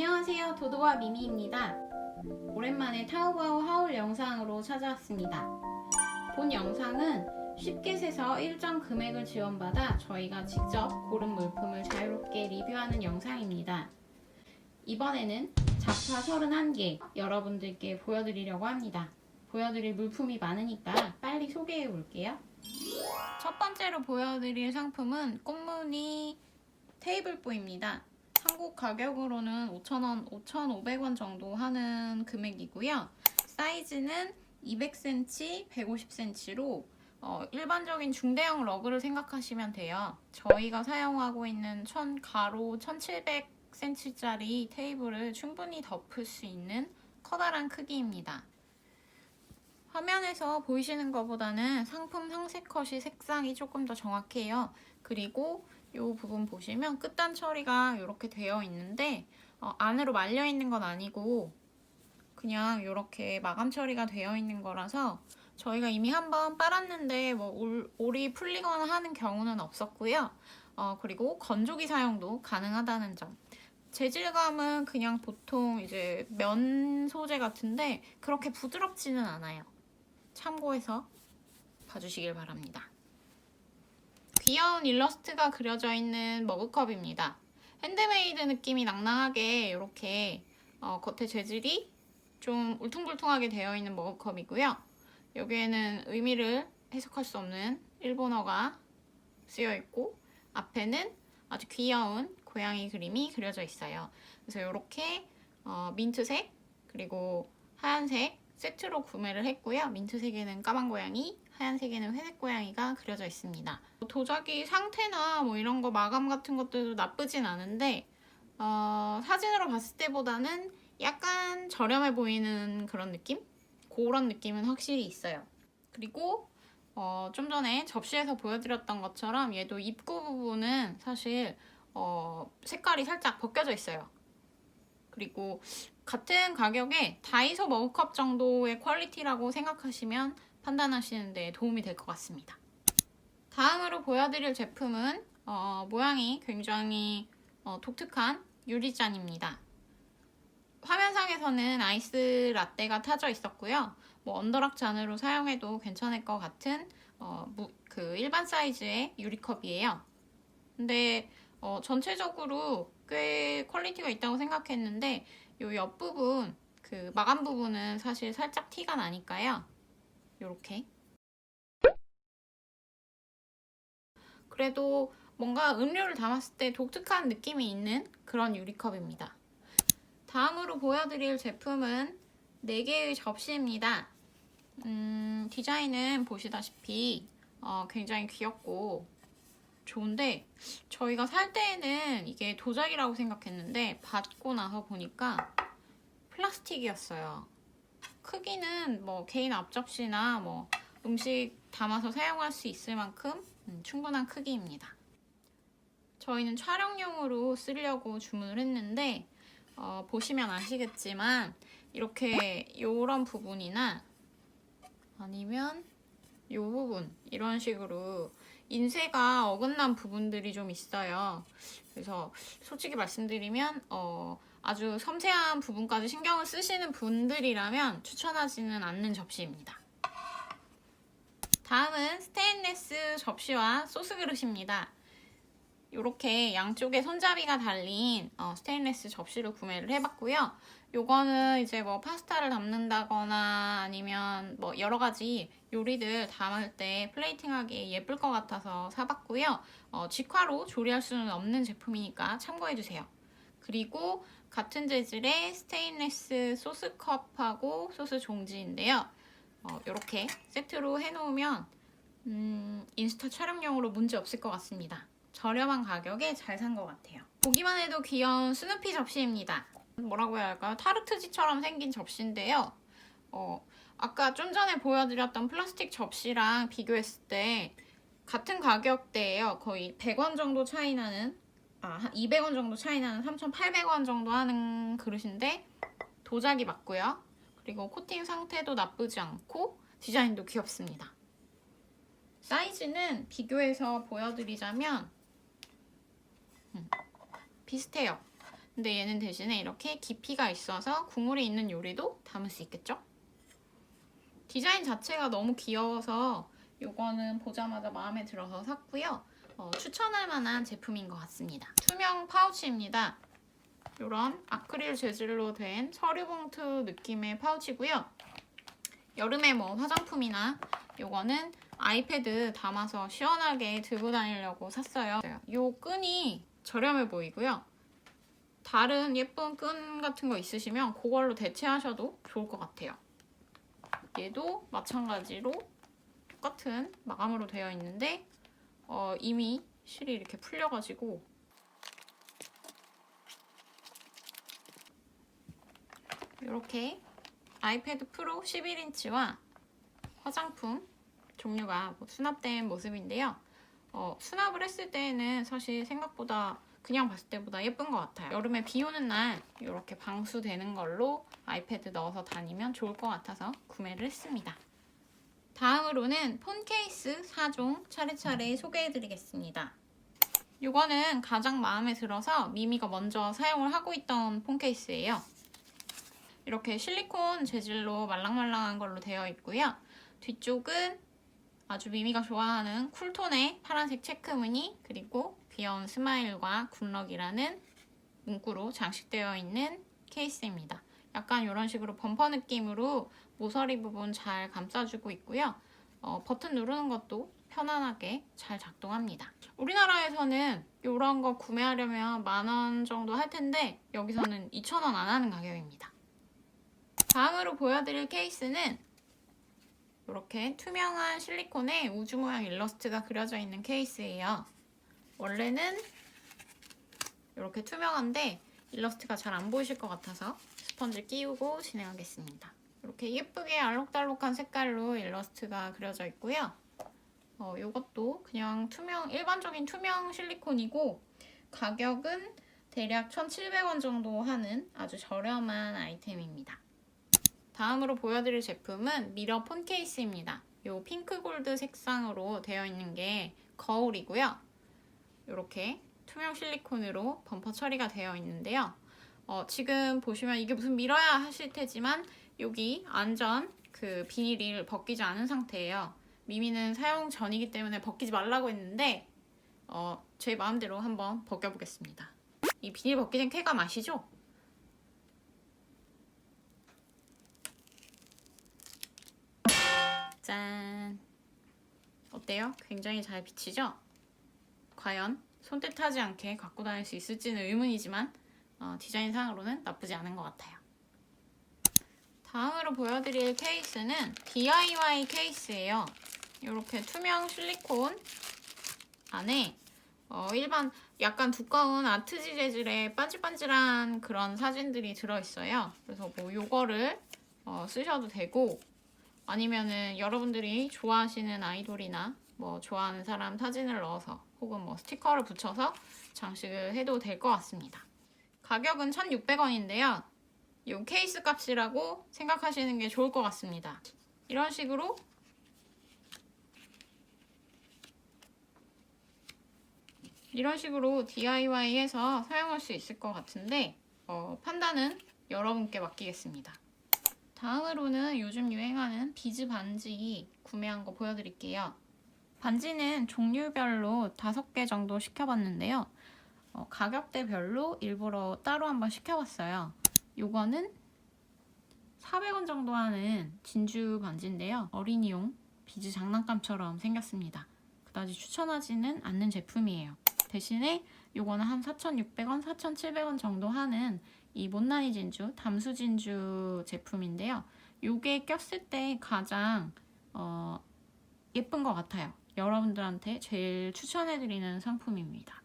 안녕하세요. 도도와 미미입니다. 오랜만에 타오바오 하울 영상으로 찾아왔습니다. 본 영상은 쉽게 세서 일정 금액을 지원받아 저희가 직접 고른 물품을 자유롭게 리뷰하는 영상입니다. 이번에는 자파 31개 여러분들께 보여드리려고 합니다. 보여드릴 물품이 많으니까 빨리 소개해 볼게요. 첫 번째로 보여드릴 상품은 꽃무늬 테이블보입니다. 한국 가격으로는 5,000원, 5,500원 정도 하는 금액이고요. 사이즈는 200cm, 150cm로 어, 일반적인 중대형 러그를 생각하시면 돼요. 저희가 사용하고 있는 1000 가로 1700cm짜리 테이블을 충분히 덮을 수 있는 커다란 크기입니다. 화면에서 보이시는 것보다는 상품 상세 컷이 색상이 조금 더 정확해요. 그리고 이 부분 보시면 끝단 처리가 이렇게 되어 있는데 어, 안으로 말려 있는 건 아니고 그냥 이렇게 마감 처리가 되어 있는 거라서 저희가 이미 한번 빨았는데 뭐 올, 올이 풀리거나 하는 경우는 없었고요. 어, 그리고 건조기 사용도 가능하다는 점. 재질감은 그냥 보통 이제 면 소재 같은데 그렇게 부드럽지는 않아요. 참고해서 봐주시길 바랍니다. 귀여운 일러스트가 그려져 있는 머그컵입니다. 핸드메이드 느낌이 낭낭하게 이렇게 어, 겉에 재질이 좀 울퉁불퉁하게 되어 있는 머그컵이고요. 여기에는 의미를 해석할 수 없는 일본어가 쓰여 있고 앞에는 아주 귀여운 고양이 그림이 그려져 있어요. 그래서 이렇게 어, 민트색 그리고 하얀색 세트로 구매를 했고요. 민트색에는 까만 고양이, 하얀색에는 회색 고양이가 그려져 있습니다. 도자기 상태나 뭐 이런 거 마감 같은 것들도 나쁘진 않은데 어, 사진으로 봤을 때보다는 약간 저렴해 보이는 그런 느낌? 그런 느낌은 확실히 있어요. 그리고 어, 좀 전에 접시에서 보여드렸던 것처럼 얘도 입구 부분은 사실 어, 색깔이 살짝 벗겨져 있어요. 그리고 같은 가격에 다이소 머그컵 정도의 퀄리티라고 생각하시면 판단하시는 데 도움이 될 것 같습니다. 다음으로 보여드릴 제품은 어, 모양이 굉장히 어, 독특한 유리잔입니다. 화면상에서는 아이스 라떼가 타져 있었고요. 뭐 언더락 잔으로 사용해도 괜찮을 것 같은 어, 무, 그 일반 사이즈의 유리컵이에요. 근데 어, 전체적으로 꽤 퀄리티가 있다고 생각했는데 이 옆부분 그 마감 부분은 사실 살짝 티가 나니까요. 이렇게 그래도 뭔가 음료를 담았을 때 독특한 느낌이 있는 그런 유리컵입니다. 다음으로 보여드릴 제품은 4개의 접시입니다. 음, 디자인은 보시다시피 어, 굉장히 귀엽고 좋은데 저희가 살 때에는 이게 도자기라고 생각했는데 받고 나서 보니까 플라스틱이었어요. 크기는 뭐 개인 앞접시나 뭐 음식 담아서 사용할 수 있을 만큼 음, 충분한 크기입니다. 저희는 촬영용으로 쓰려고 주문을 했는데 어, 보시면 아시겠지만 이렇게 이런 부분이나 아니면 이 부분 이런 식으로 인쇄가 어긋난 부분들이 좀 있어요. 그래서 솔직히 말씀드리면 어, 아주 섬세한 부분까지 신경을 쓰시는 분들이라면 추천하지는 않는 접시입니다. 다음은 스테인레스 접시와 소스 그릇입니다. 이렇게 양쪽에 손잡이가 달린 어, 스테인레스 접시를 구매를 해봤고요. 요거는 이제 뭐 파스타를 담는다거나 아니면 뭐 여러 가지 요리들 담을 때 플레이팅하기 예쁠 것 같아서 사봤고요. 어, 직화로 조리할 수는 없는 제품이니까 참고해주세요. 그리고 같은 재질의 스테인레스 소스컵하고 소스 종지인데요. 어, 이렇게 세트로 해놓으면 음, 인스타 촬영용으로 문제 없을 것 같습니다. 저렴한 가격에 잘 산 것 같아요. 보기만 해도 귀여운 스누피 접시입니다. 뭐라고 해야 할까요? 타르트지처럼 생긴 접시인데요. 어, 아까 좀 전에 보여드렸던 플라스틱 접시랑 비교했을 때 같은 가격대예요. 거의 100원 정도 차이 나는 아, 한 200원 정도 차이 나는 3,800원 정도 하는 그릇인데 도자기 맞고요. 그리고 코팅 상태도 나쁘지 않고 디자인도 귀엽습니다. 사이즈는 비교해서 보여드리자면 음, 비슷해요. 근데 얘는 대신에 이렇게 깊이가 있어서 국물이 있는 요리도 담을 수 있겠죠? 디자인 자체가 너무 귀여워서 이거는 보자마자 마음에 들어서 샀고요. 어, 추천할 만한 제품인 것 같습니다. 투명 파우치입니다. 이런 아크릴 재질로 된 서류봉투 느낌의 파우치고요. 여름에 뭐 화장품이나 요거는 아이패드 담아서 시원하게 들고 다니려고 샀어요. 요 끈이 저렴해 보이고요. 다른 예쁜 끈 같은 거 있으시면 그걸로 대체하셔도 좋을 것 같아요. 얘도 마찬가지로 똑같은 마감으로 되어 있는데 어, 이미 실이 이렇게 풀려가지고 이렇게 아이패드 프로 11인치와 화장품 종류가 뭐 수납된 모습인데요. 어, 수납을 했을 때는 사실 생각보다 그냥 봤을 때보다 예쁜 것 같아요. 여름에 비 오는 날 이렇게 방수되는 걸로 아이패드 넣어서 다니면 좋을 것 같아서 구매를 했습니다. 다음으로는 폰 케이스 4종 차례차례 소개해드리겠습니다. 이거는 가장 마음에 들어서 미미가 먼저 사용을 하고 있던 폰 케이스예요. 이렇게 실리콘 재질로 말랑말랑한 걸로 되어 있고요. 뒤쪽은 아주 미미가 좋아하는 쿨톤의 파란색 체크 무늬 그리고 귀여운 스마일과 굿럭이라는 문구로 장식되어 있는 케이스입니다. 약간 이런 식으로 범퍼 느낌으로 모서리 부분 잘 감싸주고 있고요. 어, 버튼 누르는 것도 편안하게 잘 작동합니다. 우리나라에서는 이런 거 구매하려면 만 원 정도 할 텐데 여기서는 2,000원 안 하는 가격입니다. 다음으로 보여드릴 케이스는 이렇게 투명한 실리콘에 우주 모양 일러스트가 그려져 있는 케이스예요. 원래는 이렇게 투명한데 일러스트가 잘 안 보이실 것 같아서 스펀지 끼우고 진행하겠습니다. 이렇게 예쁘게 알록달록한 색깔로 일러스트가 그려져 있고요. 어, 이것도 그냥 투명, 일반적인 투명 실리콘이고 가격은 대략 1,700원 정도 하는 아주 저렴한 아이템입니다. 다음으로 보여드릴 제품은 미러 폰 케이스입니다. 이 핑크 골드 색상으로 되어 있는 게 거울이고요. 이렇게 투명 실리콘으로 범퍼 처리가 되어 있는데요. 어, 지금 보시면 이게 무슨 미러야 하실 테지만 여기 안전 그 비닐을 벗기지 않은 상태예요. 미미는 사용 전이기 때문에 벗기지 말라고 했는데 어, 제 마음대로 한번 벗겨보겠습니다. 이 비닐 벗기는 쾌감 아시죠? 짠. 어때요? 굉장히 잘 비치죠? 과연 손뜻하지 않게 갖고 다닐 수 있을지는 의문이지만 어, 디자인상으로는 나쁘지 않은 것 같아요. 다음으로 보여드릴 케이스는 DIY 케이스예요. 이렇게 투명 실리콘 안에 어, 일반 약간 두꺼운 아트지 재질의 반질반질한 그런 사진들이 들어있어요. 그래서 뭐 요거를 어, 쓰셔도 되고 아니면은 여러분들이 좋아하시는 아이돌이나 뭐 좋아하는 사람 사진을 넣어서 혹은 뭐 스티커를 붙여서 장식을 해도 될 것 같습니다. 가격은 1,600원인데요. 이 케이스 값이라고 생각하시는 게 좋을 것 같습니다. 이런 식으로 이런 식으로 DIY해서 사용할 수 있을 것 같은데 어, 판단은 여러분께 맡기겠습니다. 다음으로는 요즘 유행하는 비즈 반지 구매한 거 보여드릴게요. 반지는 종류별로 5개 정도 시켜봤는데요. 어, 가격대별로 일부러 따로 한번 시켜봤어요. 요거는 400원 정도 하는 진주 반지인데요. 어린이용 비즈 장난감처럼 생겼습니다. 그다지 추천하지는 않는 제품이에요. 대신에 요거는 한 4,600원, 4,700원 정도 하는 이 못난이 진주, 담수 진주 제품인데요. 요게 꼈을 때 가장 어, 예쁜 것 같아요. 여러분들한테 제일 추천해드리는 상품입니다.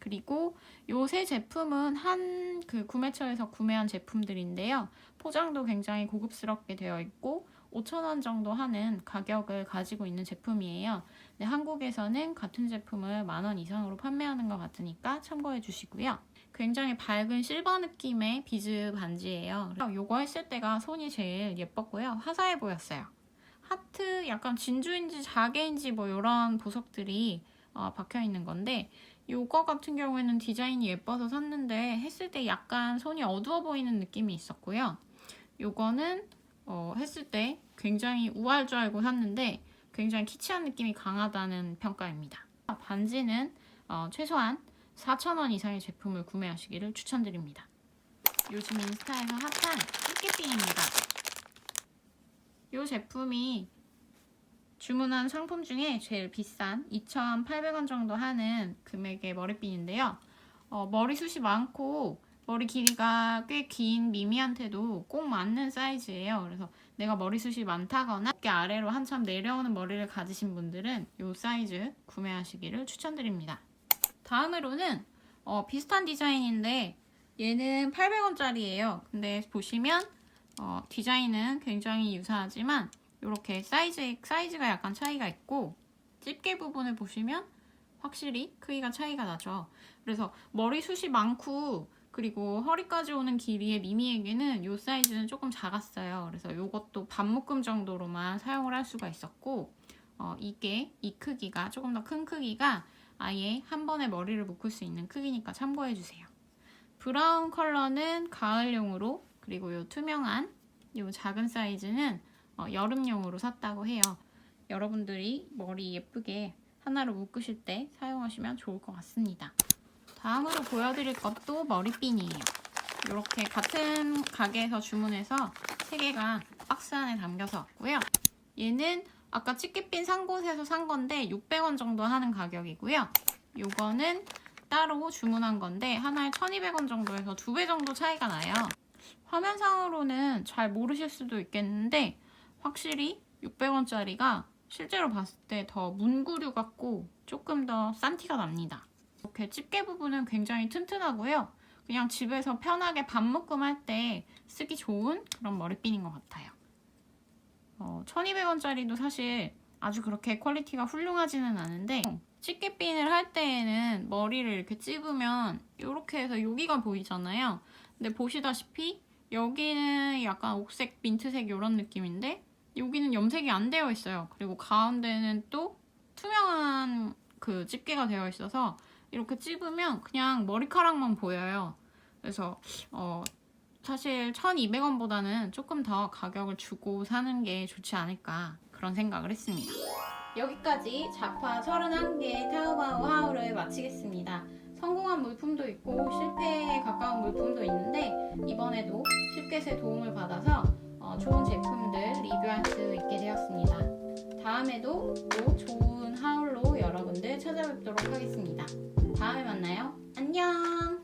그리고 요 세 제품은 한 그 구매처에서 구매한 제품들인데요. 포장도 굉장히 고급스럽게 되어 있고 5,000원 정도 하는 가격을 가지고 있는 제품이에요. 네, 한국에서는 같은 제품을 만 원 이상으로 판매하는 것 같으니까 참고해 주시고요. 굉장히 밝은 실버 느낌의 비즈 반지예요. 요거 했을 때가 손이 제일 예뻤고요. 화사해 보였어요. 하트 약간 진주인지 자개인지 뭐 이런 보석들이 어, 박혀 있는 건데 요거 같은 경우에는 디자인이 예뻐서 샀는데 했을 때 약간 손이 어두워 보이는 느낌이 있었고요. 요거는 어, 했을 때 굉장히 우아할 줄 알고 샀는데 굉장히 키치한 느낌이 강하다는 평가입니다. 반지는 어, 최소한 4,000원 이상의 제품을 구매하시기를 추천드립니다. 요즘 인스타에서 핫한 꽃게핀입니다. 이 제품이 주문한 상품 중에 제일 비싼 2,800원 정도 하는 금액의 머리핀인데요. 어, 머리숱이 많고 머리 길이가 꽤 긴 미미한테도 꼭 맞는 사이즈예요. 그래서 내가 머리숱이 많다거나 어깨 아래로 한참 내려오는 머리를 가지신 분들은 이 사이즈 구매하시기를 추천드립니다. 다음으로는 어, 비슷한 디자인인데 얘는 800원짜리예요. 근데 보시면 어, 디자인은 굉장히 유사하지만 이렇게 사이즈, 사이즈가 약간 차이가 있고 집게 부분을 보시면 확실히 크기가 차이가 나죠. 그래서 머리숱이 많고 그리고 허리까지 오는 길이의 미미에게는 이 사이즈는 조금 작았어요. 그래서 이것도 반묶음 정도로만 사용을 할 수가 있었고 어, 이게 이 크기가 조금 더 큰 크기가 아예 한 번에 머리를 묶을 수 있는 크기니까 참고해 주세요. 브라운 컬러는 가을용으로 그리고 이 투명한 이 작은 사이즈는 어, 여름용으로 샀다고 해요. 여러분들이 머리 예쁘게 하나로 묶으실 때 사용하시면 좋을 것 같습니다. 다음으로 보여드릴 것도 머리핀이에요. 이렇게 같은 가게에서 주문해서 3개가 박스 안에 담겨서 왔고요. 얘는 아까 집게핀 산 곳에서 산 건데 600원 정도 하는 가격이고요. 요거는 따로 주문한 건데 하나에 1200원 정도에서 2배 정도 차이가 나요. 화면상으로는 잘 모르실 수도 있겠는데 확실히 600원짜리가 실제로 봤을 때 더 문구류 같고 조금 더 싼 티가 납니다. 이렇게 집게 부분은 굉장히 튼튼하고요. 그냥 집에서 편하게 밥 묶음 할 때 쓰기 좋은 그런 머리핀인 것 같아요. 어, 1200원짜리도 사실 아주 그렇게 퀄리티가 훌륭하지는 않은데 집게핀을 할 때에는 머리를 이렇게 찝으면 이렇게 해서 여기가 보이잖아요. 근데 보시다시피 여기는 약간 옥색, 민트색 이런 느낌인데 여기는 염색이 안 되어 있어요. 그리고 가운데는 또 투명한 그 집게가 되어 있어서 이렇게 찝으면 그냥 머리카락만 보여요. 그래서 어, 사실 1,200원보다는 조금 더 가격을 주고 사는 게 좋지 않을까 그런 생각을 했습니다. 여기까지 자파 31개의 타오바오 하울을 마치겠습니다. 성공한 물품도 있고 실패에 가까운 물품도 있는데 이번에도 쉽게의 도움을 받아서 어, 좋은 제품들 리뷰할 수 있게 되었습니다. 다음에도 또 좋은 하울로 여러분들 찾아뵙도록 하겠습니다. 다음에 만나요. 안녕!